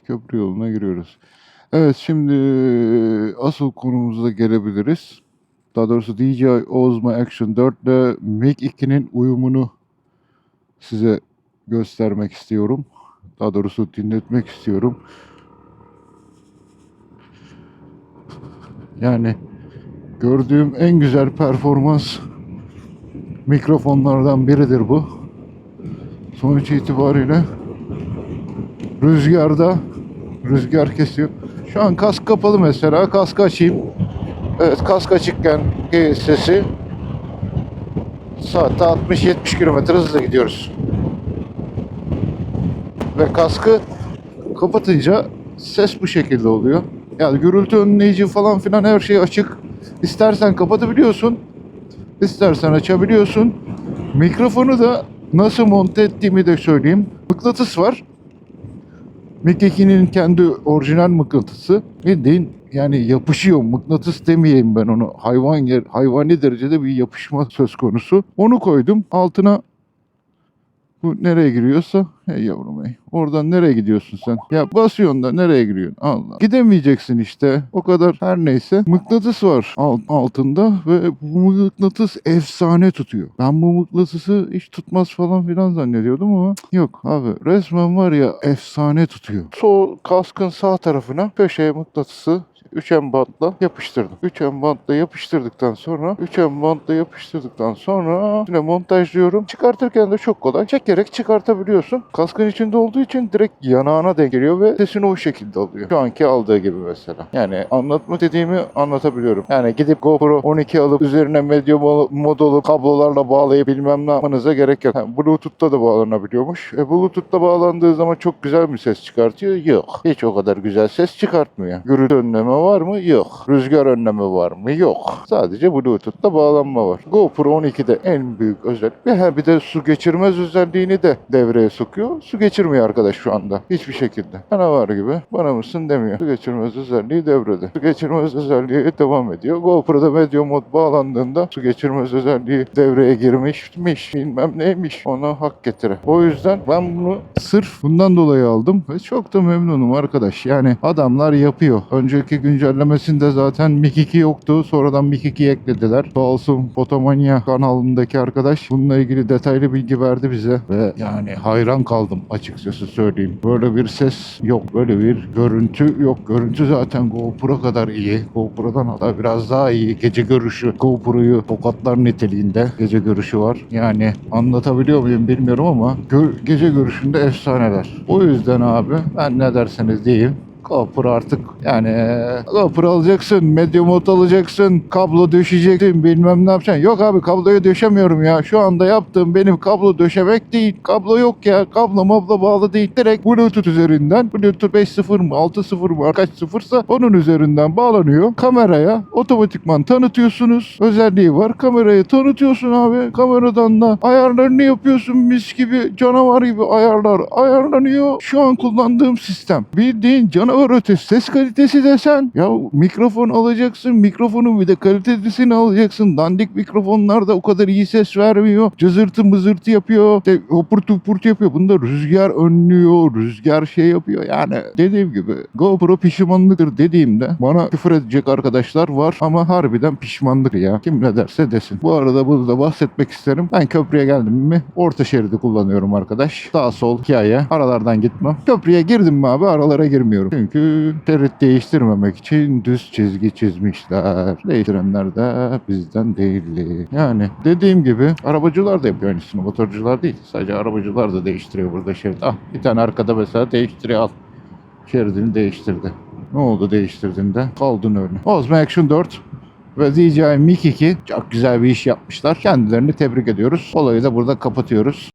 köprü yoluna giriyoruz. Evet şimdi asıl konumuza gelebiliriz. Daha doğrusu DJI Osmo Action 4 ile Mic 2'nin uyumunu size göstermek istiyorum. Daha doğrusu dinletmek istiyorum. Yani gördüğüm en güzel performans mikrofonlardan biridir bu. Sonuç itibariyle rüzgarda rüzgar kesiyor. Şu an kask kapalı mesela. Kask açayım. Evet kask açıkken sesi saatte 60-70 km hızla gidiyoruz. Ve kaskı kapatınca ses bu şekilde oluyor. Yani gürültü önleyici falan filan her şey açık. İstersen kapatabiliyorsun. istersen açabiliyorsun. Mikrofonu da nasıl monte ettiğimi de söyleyeyim. Mıknatıs var. 2'nin kendi orijinal mıknatısı. Bildiğin yani yapışıyor. Mıknatıs demeyeyim ben onu. Hayvan yer, hayvani derecede bir yapışma söz konusu. Onu koydum. Altına bu nereye giriyorsa hey yavrum hey. Oradan nereye gidiyorsun sen? Ya basıyorsun da nereye giriyorsun? Allah. Gidemeyeceksin işte. O kadar her neyse. Mıknatıs var alt, altında ve bu mıknatıs efsane tutuyor. Ben bu mıknatısı hiç tutmaz falan filan zannediyordum ama yok abi. Resmen var ya efsane tutuyor. Sol kaskın sağ tarafına köşeye mıknatısı üçen bantla yapıştırdım. Üçen bantla yapıştırdıktan sonra üçen bantla yapıştırdıktan sonra yine montajlıyorum. Çıkartırken de çok kolay. Çekerek çıkartabiliyorsun. Kaskın içinde olduğu için direkt yanağına denk geliyor ve sesini o şekilde alıyor. Şu anki aldığı gibi mesela. Yani anlatmak dediğimi anlatabiliyorum. Yani gidip GoPro 12 alıp üzerine medya mo- mod olup kablolarla bağlayıp bilmem ne yapmanıza gerek yok. Ha, Bluetooth'ta da bağlanabiliyormuş. E, Bluetooth'ta bağlandığı zaman çok güzel bir ses çıkartıyor. Yok. Hiç o kadar güzel ses çıkartmıyor. Gürültü önleme var mı? Yok. Rüzgar önleme var mı? Yok. Sadece Bluetooth'ta bağlanma var. GoPro 12'de en büyük özellik. Bir de su geçirmez özelliğini de devreye sokuyor. Su geçirmiyor arkadaş şu anda. Hiçbir şekilde. Bana var gibi. Bana mısın demiyor. Su geçirmez özelliği devrede. Su geçirmez özelliği devam ediyor. GoPro'da Media Mod bağlandığında su geçirmez özelliği devreye girmişmiş. Bilmem neymiş. Ona hak getire. O yüzden ben bunu sırf bundan dolayı aldım. Ve çok da memnunum arkadaş. Yani adamlar yapıyor. Önceki güncellemesinde zaten Mic 2 yoktu. Sonradan Mic 2 eklediler. Sağ olsun Fotomania kanalındaki arkadaş bununla ilgili detaylı bilgi verdi bize. Ve yani hayran kaldım açıkçası söyleyeyim. Böyle bir ses yok. Böyle bir görüntü yok. Görüntü zaten GoPro kadar iyi. GoPro'dan hatta biraz daha iyi. Gece görüşü GoPro'yu tokatlar niteliğinde gece görüşü var. Yani anlatabiliyor muyum bilmiyorum ama gö- gece görüşünde efsaneler. O yüzden abi ben ne derseniz diyeyim GoPro artık yani eee, GoPro alacaksın, medya mod alacaksın, kablo döşeyeceksin, bilmem ne yapacaksın. Yok abi kabloyu döşemiyorum ya. Şu anda yaptığım benim kablo döşemek değil. Kablo yok ya. Kablo mabla bağlı değil. Direkt Bluetooth üzerinden. Bluetooth 5.0 mı 6.0 mı kaç sıfırsa onun üzerinden bağlanıyor. Kameraya otomatikman tanıtıyorsunuz. Özelliği var. Kamerayı tanıtıyorsun abi. Kameradan da ayarlarını yapıyorsun mis gibi canavar gibi ayarlar ayarlanıyor. Şu an kullandığım sistem. Bildiğin canavar ötesi ses kalitesi desen ya mikrofon alacaksın mikrofonu bir de kalitesini alacaksın. Dandik mikrofonlar da o kadar iyi ses vermiyor. Cızırtı mızırtı yapıyor. İşte hopurt hopurt yapıyor. Bunda rüzgar önlüyor. Rüzgar şey yapıyor. Yani dediğim gibi GoPro pişmanlıktır dediğimde bana küfür edecek arkadaşlar var ama harbiden pişmanlık ya. Kim ne derse desin. Bu arada bunu da bahsetmek isterim. Ben köprüye geldim mi orta şeridi kullanıyorum arkadaş. Sağ sol hikaye. Aralardan gitmem. Köprüye girdim mi abi aralara girmiyorum. Çünkü şerit değiştirmemek için düz çizgi çizmişler. Değiştirenler de bizden değildi. Yani dediğim gibi arabacılar da yapıyor aynısını. Motorcular değil. Sadece arabacılar da değiştiriyor burada şerit. Ah bir tane arkada mesela değiştiriyor al. Şeridini değiştirdi. Ne oldu değiştirdiğinde? Kaldın öyle. Osmo Action 4 ve DJI Mic 2 çok güzel bir iş yapmışlar. Kendilerini tebrik ediyoruz. Olayı da burada kapatıyoruz.